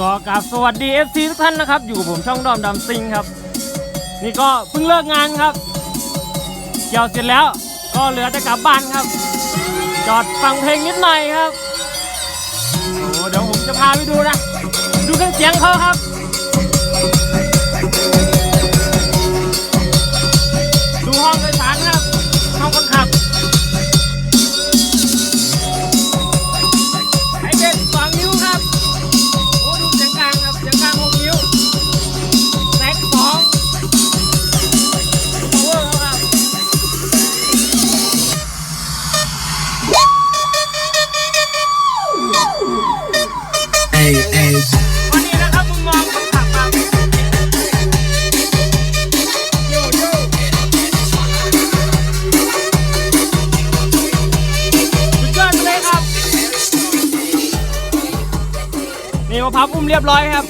ก็กราบสวัสดี FC ทุกท่านนะครับ อยู่กับผมช่องดอมดำซิงครับ นี่ก็เพิ่งเลิกงานครับ เกี่ยวเสร็จแล้วก็เหลือแต่กลับบ้านครับ จอดฟังเพลงนิดหน่อยครับโอ้เดี๋ยวผมจะพาไปดูนะ ดูเครื่องเสียงเขาครับ นี่มะพร้าวอุ้มเรียบร้อยครับ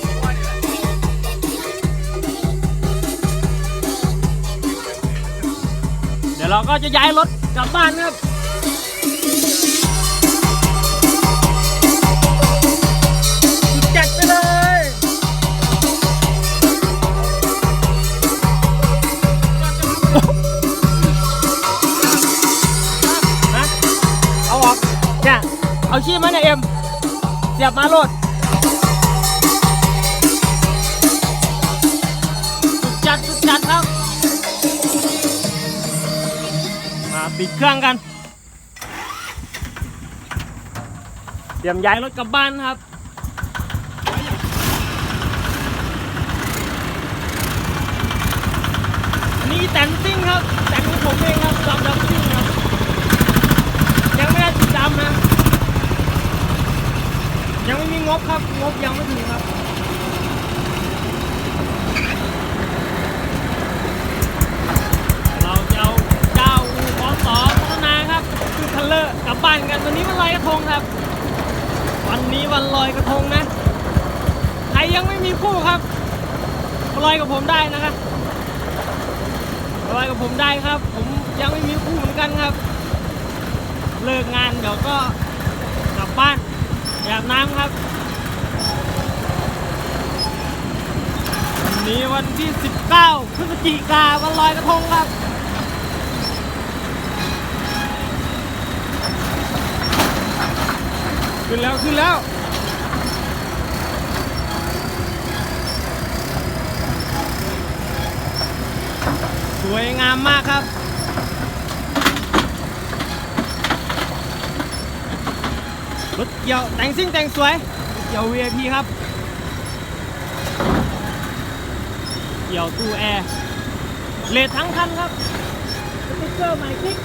เดี๋ยวเราก็จะย้ายรถกลับบ้านครับจัดไปเลยนะเอาออกเนี่ยเอาชีพมาเนี่ยเอ็มเสียบมาโหลดสุด ปิดเครื่องกัน เตรียมย้ายรถกลับบ้านครับนี่แต่งซิ่งครับแต่งของผมเองครับดำดำซิ่งไม่ได้ติดดำนะ ยังไม่มีงบครับ งบยังไม่ถึงครับ เราจะเอาเจ้าอู่ของสอพัฒนาครับคือคัลเลอร์กลับบ้านกันวันนี้วันลอยกระท งครับ วันนี้วันลอยกระทงนะ ใครยังไม่มีคู่ครับลอยกับผมได้นะครับไปกับผมได้ครับ ผมยังไม่มีคู่เหมือนกันครับ เลิกงานเดี๋ยวก็กลับบ้านไปอาบน้ำครับวันนี้วันที่ 19 พฤศจิกาวันลอยกระทงครับ นแล้วขึ้นแล้วสวยงามมากครับ รถเกี่ยวแต่งซิ่งแต่งสวยเกี่ยว VIP ครับ เกี่ยวตู้แอร์เลททั้งคันครับสติ๊กเกอร์ใหม่คลิก